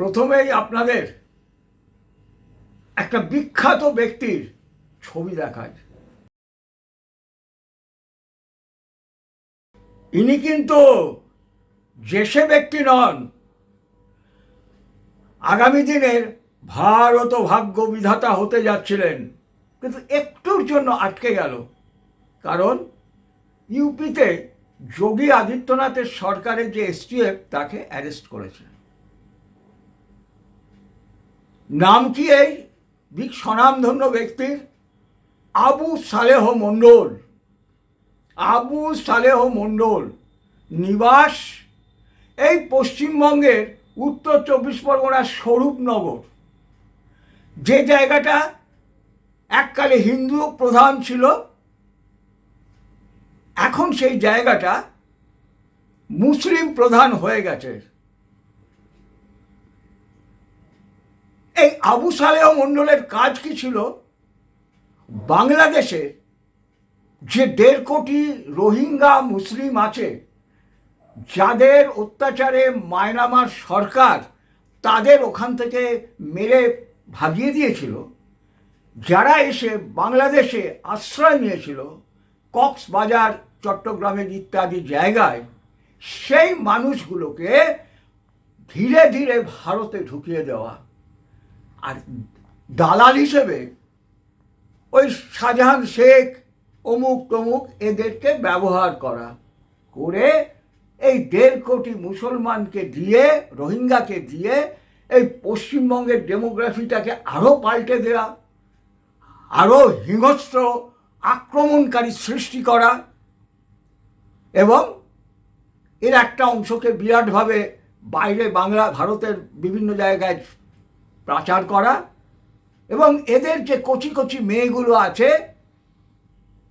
প্রথমেই আপনাদের একটা বিখ্যাত ব্যক্তির ছবি দেখায়। ইনি কিন্তু যে সে ব্যক্তি নন, আগামী দিনের ভারত ভাগ্য বিধাতা হতে যাচ্ছিলেন, কিন্তু একটুর জন্য আটকে গেল। কারণ ইউপিতে যোগী আদিত্যনাথের সরকারের যে এসটিএফ, তাকে অ্যারেস্ট করেছে। নাম কি এই? বিগ স্বনামধন্য ব্যক্তির? আবু সালেহ মণ্ডল। আবু সালেহ মণ্ডল। নিবাস এই পশ্চিমবঙ্গের উত্তর চব্বিশ পরগনার স্বরূপনগর। যে জায়গাটা এককালে হিন্দু প্রধান ছিল, এখন সেই জায়গাটা মুসলিম প্রধান হয়ে গেছে। এই আবু সালেহ মণ্ডলের কাজ কি ছিল? বাংলাদেশে যে দেড় কোটি রোহিঙ্গা মুসলিম আছে, যাদের অত্যাচারে মায়নামার সরকার তাদের ওখান থেকে মেরে ভাগিয়ে দিয়েছিল, যারা এসে বাংলাদেশে আশ্রয় নিয়েছিল, কক্সবাজার, চট্টগ্রামের ইত্যাদি জায়গায়, সেই মানুষগুলোকে ধীরে ধীরে ভারতে ঢুকিয়ে দেওয়া। আর দালাল হিসেবে ওই শাহজাহান শেখ অমুক তমুক এদেরকে ব্যবহার করা করে এই দেড় কোটি মুসলমানকে দিয়ে, রোহিঙ্গাকে দিয়ে এই পশ্চিমবঙ্গের ডেমোগ্রাফিটাকে আরও পাল্টে দেওয়া আরও হিংস্র আক্রমণকারী সৃষ্টি করা এবং এর একটা অংশকে বিরাটভাবে বাইরে বাংলা, ভারতের বিভিন্ন জায়গায় প্রচার করা এবং এদের যে কচি কচি মেয়েগুলো আছে,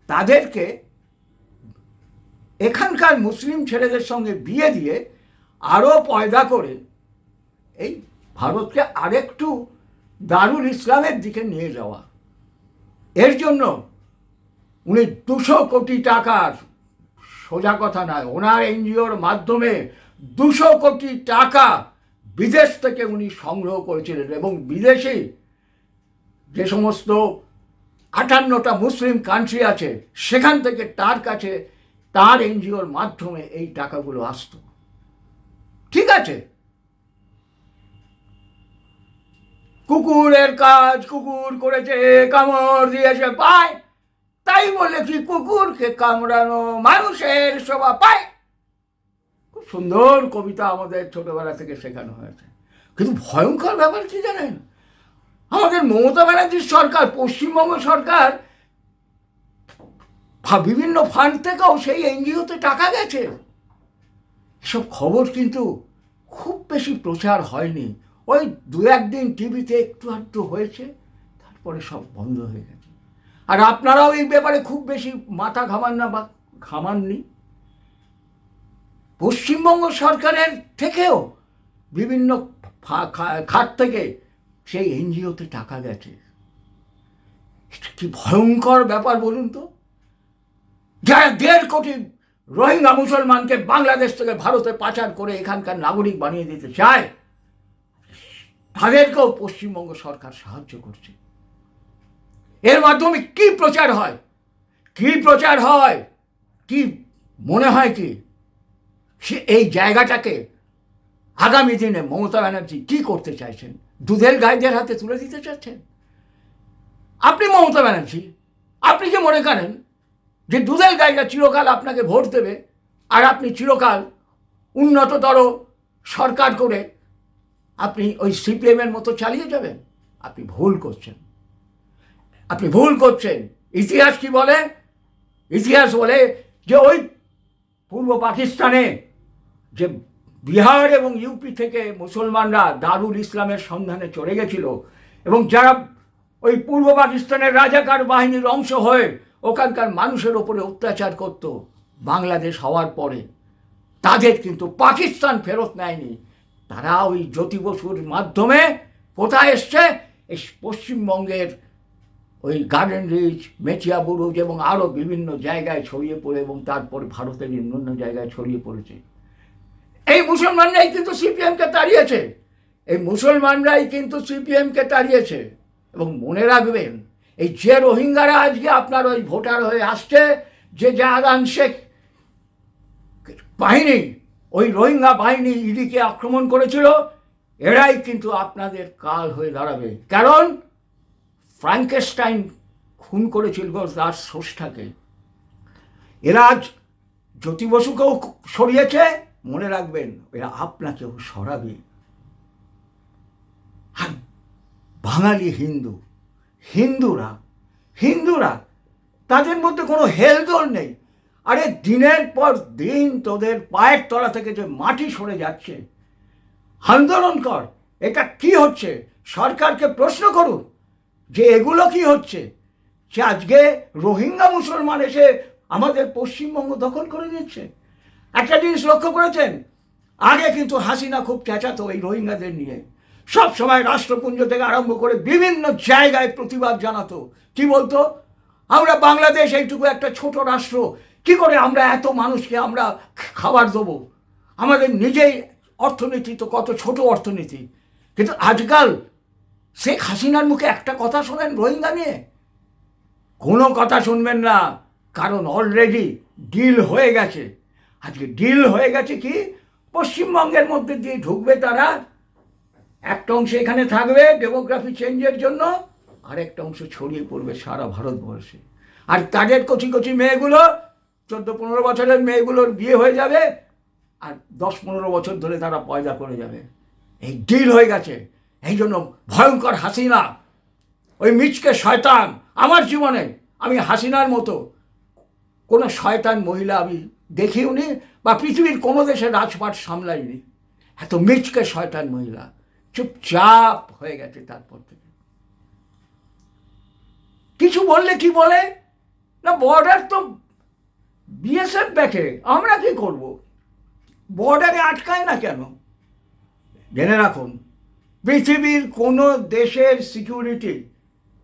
তাদেরকে এখানকার মুসলিম ছেলেদের সঙ্গে বিয়ে দিয়ে আরও পয়দা করে এই ভারতকে আরেকটু দারুল ইসলামের দিকে নিয়ে যাওয়া। এর জন্য উনি দুশো কোটি টাকার, সোজা কথা নয়, ওনার এনজিওর মাধ্যমে দুশো কোটি টাকা বিদেশ থেকে উনি সংগ্রহ করেছিলেন এবং বিদেশি যে সমস্ত আটান্নটা মুসলিম কান্ট্রি আছে, সেখান থেকে তার কাছে তার এনজিওর মাধ্যমে এই টাকাগুলো আসতো। ঠিক আছে? কুকুরের কাজ কুকুর করেছে, কামড় দিয়েছে, পায়। তাই বলে কি কুকুরকে কামড়ানো মানুষের শোভা পায়? সুন্দর কবিতা আমাদের ছোটবেলা থেকে শেখানো হয়েছে। কিন্তু ভয়ঙ্কর ব্যাপার কি জানেন? আমাদের মমতা ব্যানার্জির সরকার, পশ্চিমবঙ্গ সরকার বিভিন্ন ফান্ড থেকেও সেই এনজিওতে টাকা গেছে। এসব খবর কিন্তু খুব বেশি প্রচার হয়নি। ওই দু একদিন টিভিতে একটু আধটু হয়েছে, তারপরে সব বন্ধ হয়ে গেছে। আর আপনারাও এই ব্যাপারে খুব বেশি মাথা ঘামান না বা ঘামাননি। পশ্চিমবঙ্গ সরকারের থেকেও বিভিন্ন খাত থেকে সেই এনজিওতে টাকা গেছে। কি ভয়ঙ্কর ব্যাপার বলুন তো? যারা দেড় কোটি রোহিঙ্গা মুসলমানকে বাংলাদেশ থেকে ভারতে পাচার করে এখানকার নাগরিক বানিয়ে দিতে চায়, তাদেরকেও পশ্চিমবঙ্গ সরকার সাহায্য করছে। এর মাধ্যমে কি প্রচার হয়? কি প্রচার হয়? কি মনে হয় কি? সে এই জায়গাটাকে আগামী দিনে মমতা ব্যানার্জি কি করতে চাইছেন? দুধের গাইদের হাতে তুলে দিতে চাচ্ছেন আপনি মমতা ব্যানার্জি, আপনি কি মনে করেন যে দুধের গাইরা চিরকাল আপনাকে ভোট দেবে আর আপনি চিরকাল উন্নততর সরকার করে আপনি ওই সিপিএমের মতো চালিয়ে যাবেন? আপনি ভুল করছেন। আপনি ভুল করছেন। ইতিহাস কি বলে? ইতিহাস বলে যে ওই পূর্ব পাকিস্তানে যে বিহার এবং ইউপি থেকে মুসলমানরা দারুল ইসলামের সন্ধানে চলে গেছিল এবং যারা ওই পূর্ব পাকিস্তানের রাজাকার বাহিনীর অংশ হয়ে ওখানকার মানুষের ওপরে অত্যাচার করত বাংলাদেশ হওয়ার পরে, তাদের কিন্তু পাকিস্তান ফেরত নেয়নি। তারা ওই জ্যোতি বসুর মাধ্যমে কোথায় এসছে? এই পশ্চিমবঙ্গের ওই গার্ডেন রিচ মেচিয়া বুরুজ এবং আরও বিভিন্ন জায়গায় ছড়িয়ে পড়ে এবং তারপর ভারতের অন্যান্য জায়গায় ছড়িয়ে পড়েছে। এই মুসলমানরাই কিন্তু সিপিএমকে তাড়িয়েছে। এই মুসলমানরাই কিন্তু সিপিএমকে তাড়িয়েছে। এবং মনে রাখবেন, এই যে রোহিঙ্গারা আজকে আপনার ওই ভোটার হয়ে আসছে, যে জাহাদান শেখ বাহিনী, ওই রোহিঙ্গা বাহিনী ইডিকে আক্রমণ করেছিল, এরাই কিন্তু আপনাদের কাল হয়ে দাঁড়াবে। কারণ ফ্রাঙ্কেস্টাইন খুন করেছিল তার স্রষ্টাকে। এরা জ্যোতি বসুকেও সরিয়েছে মনে রাখবেন, এরা আপনাকেও সরাবে। আর বাঙালি হিন্দু, হিন্দুরা হিন্দুরা, তাদের মধ্যে কোনো হেলদোল নেই। আরে দিনের পর দিন তোদের পায়ের তলা থেকে যে মাটি সরে যাচ্ছে। আন্দোলন কর, এটা কি হচ্ছে? সরকারকে প্রশ্ন করুন যে এগুলো কি হচ্ছে? যে আজকে রোহিঙ্গা মুসলমান এসে আমাদের পশ্চিমবঙ্গ দখল করে নিচ্ছে। একটা জিনিস লক্ষ্য করেছেন? আগে কিন্তু হাসিনা খুব চেঁচাতো এই রোহিঙ্গাদের নিয়ে। সব সময় রাষ্ট্রপুঞ্জ থেকে আরম্ভ করে বিভিন্ন জায়গায় প্রতিবাদ জানাতো। কি বলতো? আমরা বাংলাদেশ এইটুকু একটা ছোট রাষ্ট্র, কি করে আমরা এত মানুষকে আমরা খাবার দেবো? আমাদের নিজেই অর্থনীতি তো কত ছোট অর্থনীতি। কিন্তু আজকাল শেখ হাসিনার মুখে একটা কথা শোনেন রোহিঙ্গা নিয়ে? কোনো কথা শুনবেন না, কারণ অলরেডি ডিল হয়ে গেছে। আজকে ডিল হয়ে গেছে কি? পশ্চিমবঙ্গের মধ্যে দিয়ে ঢুকবে তারা। একটা অংশ এখানে থাকবে ডেমোগ্রাফি চেঞ্জের জন্য, আরেকটা অংশ ছড়িয়ে পড়বে সারা ভারতবর্ষে। আর তাদের কচি কচি মেয়েগুলো, চোদ্দ পনেরো বছরের মেয়েগুলোর বিয়ে হয়ে যাবে, আর দশ পনেরো বছর ধরে তারা পয়দা করে যাবে। এই ডিল হয়ে গেছে। এই জন্য ভয়ঙ্কর হাসিনা। ওই মিচকে শয়তান। আমার জীবনে আমি হাসিনার মতো কোনো শয়তান মহিলা আমি দেখিওনি বা পৃথিবীর কোনো দেশে রাজপাট সামলাইনি এত মিচকে শয়তান মহিলা। চুপচাপ হয়ে গেছে তারপর থেকে। কিছু বললে কি বলে? না বর্ডার তো বিএসএফ দেখে, আমরা কি করব? বর্ডারে আটকায় না কেন? জেনে রাখুন, পৃথিবীর কোনো দেশের security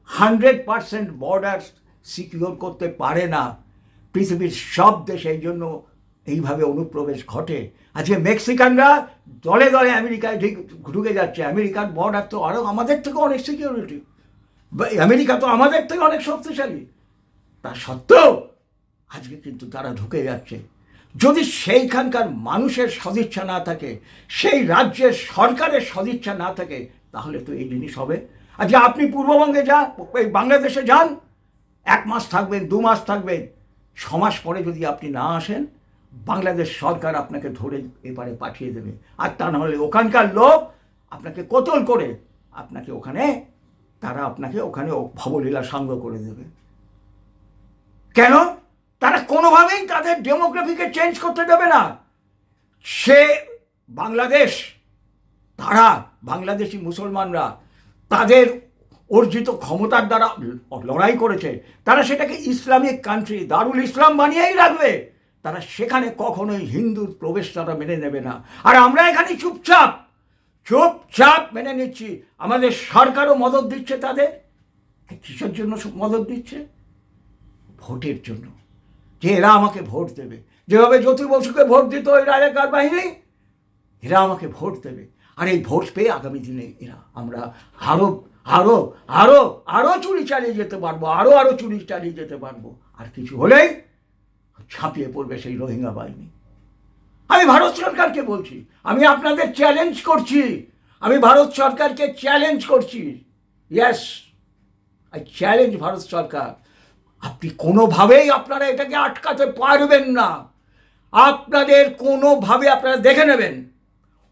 hundred percent border secure করতে পারে না। পৃথিবীর সব দেশে এই জন্য এইভাবে অনুপ্রবেশ ঘটে। আজকে মেক্সিকানরা দলে দলে আমেরিকায় ঢুক- ঢুকে যাচ্ছে। আমেরিকার বর্ডার তো আরও আমাদের থেকে অনেক সিকিউরিটি আমেরিকা তো আমাদের থেকে অনেক শক্তিশালী। তা সত্ত্বেও আজকে কিন্তু তারা ঢুকে যাচ্ছে। যদি সেইখানকার মানুষের সদিচ্ছা না থাকে, সেই রাজ্যের সরকারের সদিচ্ছা না থাকে, তাহলে তো এই জিনিস হবে। আজকে আপনি পূর্ববঙ্গে যান এই বাংলাদেশে যান, এক মাস থাকবেন, দু মাস থাকবেন ছ মাস পরে যদি আপনি না আসেন, বাংলাদেশ সরকার আপনাকে ধরে এবারে পাঠিয়ে দেবে। আর তা নাহলে ওখানকার লোক আপনাকে কোতল করে, আপনাকে ওখানে, তারা আপনাকে ওখানে ভবলীলা সাঙ্গ করে দেবে। কেন? তারা কোনোভাবেই তাদের ডেমোগ্রাফিকে চেঞ্জ করতে দেবে না। সে বাংলাদেশ, তারা বাংলাদেশি মুসলমানরা, তাদের অর্জিত ক্ষমতার দ্বারা লড়াই করেছে তারা সেটাকে ইসলামিক কান্ট্রি দারুল ইসলাম বানিয়েই রাখবে। তারা সেখানে কখনোই হিন্দুর প্রবেশ তারা মেনে নেবে না। আর আমরা এখানে চুপচাপ চুপচাপ মেনে নিচ্ছি। আমাদের সরকারও মদত দিচ্ছে তাদের। কিসের জন্য মদত দিচ্ছে? ভোটের জন্য। যে এরা আমাকে ভোট দেবে। যেভাবে জ্যোতি বসুকে ভোট দিত ওই রাজাকার বাহিনী এরা আমাকে ভোট দেবে। আর এই ভোট পেয়ে আগামী দিনে এরা আমরা আরও আরও আরও আরও চুরি চালিয়ে যেতে পারব আরও আরও চুরি চালিয়ে যেতে পারব। আর কিছু হলেই ছাপিয়ে পড়বে সেই রোহিঙ্গা বাহিনী। আমি ভারত সরকারকে বলছি, আমি আপনাদের চ্যালেঞ্জ করছি। আমি ভারত সরকারকে চ্যালেঞ্জ করছি। ইয়েস আই চ্যালেঞ্জ ভারত সরকার। আপনি কোনোভাবেই আপনারা এটাকে আটকাতে পারবেন না। আপনাদের কোনোভাবে আপনারা দেখে নেবেন।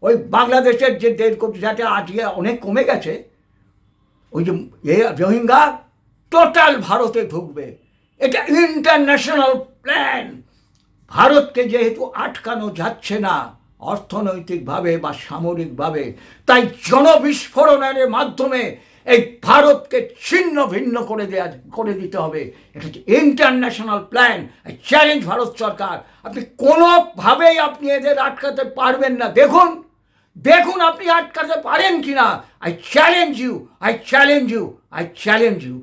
ওই বাংলাদেশের যে দেড় কোটি, যাতে আজকে অনেক কমে গেছে ওই যে রোহিঙ্গা টোটাল ভারতে ঢুকবে। এটা ইন্টারন্যাশনাল প্ল্যান ভারতকে যেহেতু আটকানো যাচ্ছে না, অর্থনৈতিকভাবে বা সামরিকভাবে, তাই জনবিস্ফোরণের মাধ্যমে এই ভারতকে ছিন্ন ভিন্ন করে দেওয়া করে দিতে হবে। এটা হচ্ছে ইন্টারন্যাশনাল প্ল্যান চ্যালেঞ্জ ভারত সরকার। আপনি কোনোভাবেই আপনি এদের আটকাতে পারবেন না। দেখুন দেখুন আপনি আটকাতে পারেন কি না I challenge you I challenge you I challenge you